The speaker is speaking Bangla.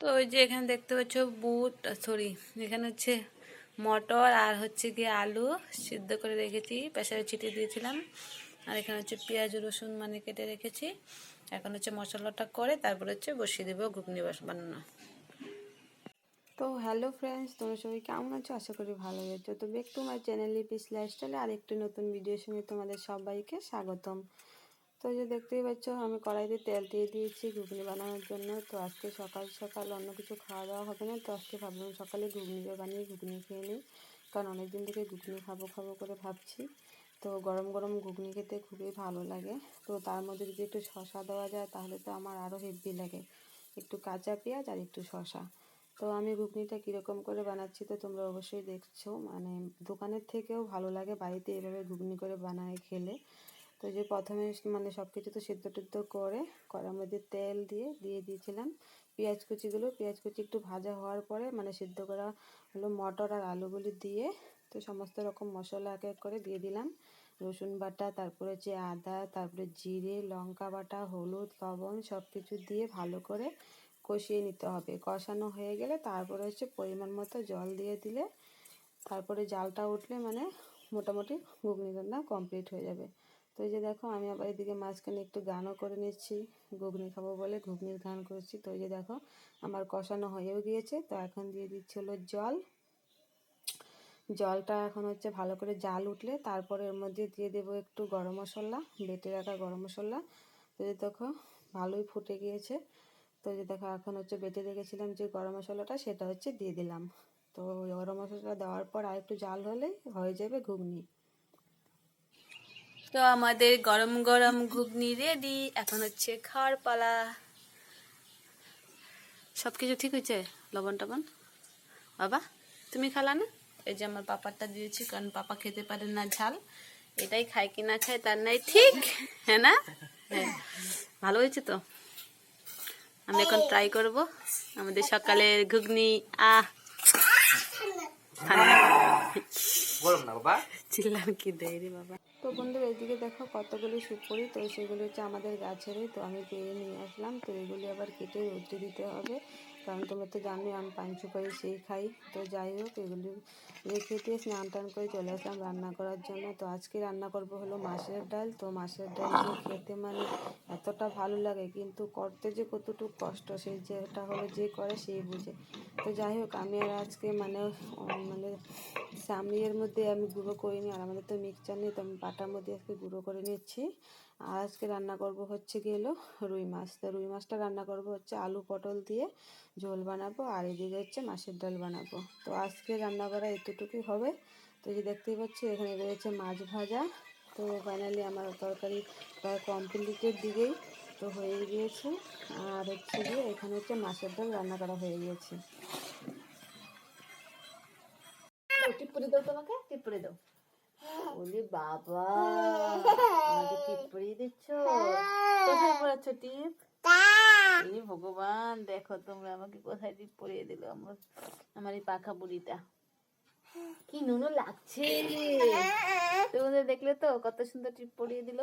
তো ওই যে এখানে দেখতে পাচ্ছ বুট সরি এখানে হচ্ছে মটর আর হচ্ছে গিয়ে আলু সিদ্ধ করে রেখেছি, প্রেসারে ছিটিয়ে দিয়েছিলাম। আর এখানে হচ্ছে পেঁয়াজ, রসুন মানে কেটে রেখেছি। এখন হচ্ছে মশলাটা করে তারপরে হচ্ছে বসিয়ে দেবো ঘুগনি বানানো। তো হ্যালো ফ্রেন্ডস তোমরা সবাই কেমন আছো? আশা করি ভালো আছো। তো back to my channel Lipi's লাইফস্টাইলে আর একটি নতুন ভিডিওর সঙ্গে তোমাদের সবাইকে স্বাগতম। তো যে দেখতেই পাচ্ছ, আমি কড়াইতে তেল দিয়ে দিয়েছি ঘুগনি বানানোর জন্য। তো আজকে সকাল সকাল অন্য কিছু খাওয়া দাওয়া হবে না, তো আজকে ভাবলাম সকালে ঘুগনি বানিয়ে ঘুগনি খেয়ে নিই। কারণ অনেকদিন থেকে ঘুগনি খাব খাব করে ভাবছি। তো গরম গরম ঘুগনি খেতে খুবই ভালো লাগে। তো তার মধ্যে যদি একটু শশা দেওয়া যায়, তাহলে তো আমার আরও হেভি লাগে। একটু কাঁচা পেঁয়াজ আর একটু শশা তো আমি ঘুগনিটা কীরকম করে বানাচ্ছি তো তোমরা অবশ্যই দেখছ। মানে দোকানের থেকেও ভালো লাগে বাড়িতে এভাবে ঘুগনি করে বানায় খেলে। তো যে প্রথমে মানে সব কিছু তো সিদ্ধ টিদ্ধ করে কড়ার মধ্যে তেল দিয়ে দিয়ে দিয়েছিলাম পেঁয়াজ কুচিগুলো, পেঁয়াজ কুচি একটু ভাজা হওয়ার পরে মানে সিদ্ধ করা হলো মটর আর আলুগুলি দিয়ে, তো সমস্ত রকম মশলা এক এক করে দিয়ে দিলাম। রসুন বাটা, তারপরে হচ্ছে আদা, তারপরে জিরে, লঙ্কা বাটা, হলুদ, লবণ সব কিছু দিয়ে ভালো করে কষিয়ে নিতে হবে। কষানো হয়ে গেলে তারপরে হচ্ছে পরিমাণ মতো জল দিয়ে দিলে তারপরে জালটা উঠলে মানে মোটামুটি ঘুগনি রান্না কমপ্লিট হয়ে যাবে। তো এই যে দেখো, আমি আবার এদিকে মাঝখানে একটু গানও করে নিচ্ছি। ঘুগনি খাব বলে ঘুগনির গান করছি। তো এই যে দেখো, আমার কষানো হয়েও গিয়েছে। তো এখন দিয়ে দিচ্ছি হলো জল। জলটা এখন হচ্ছে ভালো করে জাল উঠলে তারপরে এর মধ্যে দিয়ে দেবো একটু গরম মশলা, বেটে রাখা গরম মশলা। তো যে দেখো, ভালোই ফুটে গিয়েছে। তো যে দেখো, এখন হচ্ছে বেটে রেখেছিলাম যে গরম মশলাটা, সেটা হচ্ছে দিয়ে দিলাম। তো গরম মশলাটা দেওয়ার পর আর একটু জাল হলেই হয়ে যাবে ঘুগনি। তো আমাদের গরম গরম ঘুগনি রেডি এখন হচ্ছে খাওয়ার পালা। সব কিছু ঠিক হয়েছে? লবণ টবণ? বাবা তুমি খালা না? এই যে আমার পাপারটা দিয়েছি কারণ পাপা খেতে পারে না ঝাল। এটাই খায় কি না খায় তার নাই ঠিক হ্যাঁ না? হ্যাঁ ভালো হয়েছে তো? আমি এখন ট্রাই করব। আমাদের সকালের ঘুগনি আহ! গরম না বাবা? চিল্লান কি দেয় রে বাবা। তো বন্ধুরা এইদিকে দেখো কতগুলি সুপুরি। তো সেগুলি হচ্ছে আমাদের গাছেরই, তো আমি পেয়ে নিয়ে আসলাম। তো এগুলি আবার কেটে রোদ্রে দিতে হবে। কারণ তোমরা তো জানোই আমি, পান সুপারি সেই খাই। তো যাই হোক, এগুলি রেখে দিয়ে স্নান টান করে চলে আসলাম রান্না করার জন্য। তো আজকে রান্না করব হলো মাছের ডাল। তো মাছের ডাল খেতে মানে এতটা ভালো লাগে, কিন্তু করতে যে কতটুকু কষ্ট সেই যেটা হলো যে করে সেই বুঝে। তো যাই হোক, আমি আর আজকে মানে মানে সামনের মধ্যে আমি গুঁড়ো করিনি, আর আমাদের তো মিক্সচার নেই, তো আমি বাটার মধ্যে আজকে গুঁড়ো করে নিচ্ছি। আর আজকে রান্না করব হচ্ছে গেল রুই মাছ। তো রুই মাছটা রান্না করব হচ্ছে আলু পটল দিয়ে। ঝোল বানাবো আর এদিকে হচ্ছে মাছের ডাল বানাবো। তো আজকে রান্না করা এতটুকুই হবে। তো যে দেখতেই পাচ্ছি এখানে রয়েছে মাছ ভাজা। তো ফাইনালি আমার তরকারি প্রায় কমপ্লিটের দিকেই তো হয়ে গিয়েছে। আর হচ্ছে গিয়ে এখানে হচ্ছে মাছের ডাল রান্না করা হয়ে গিয়েছে। দাও তোমাকে দাও। ওরে বাবা আমাকে টিপ্পরি দিচ্ছ? কোথায় পড়াচ্ছ টিপ? ভগবান দেখো তোমরা আমাকে কোথায় দিয়ে পরিয়ে দিল আমার আমার এই পাখা বুড়িটা। কি নুনো লাগছে। তোমাদের দেখলে তো কত সুন্দর ট্রিপ পরিয়ে দিল।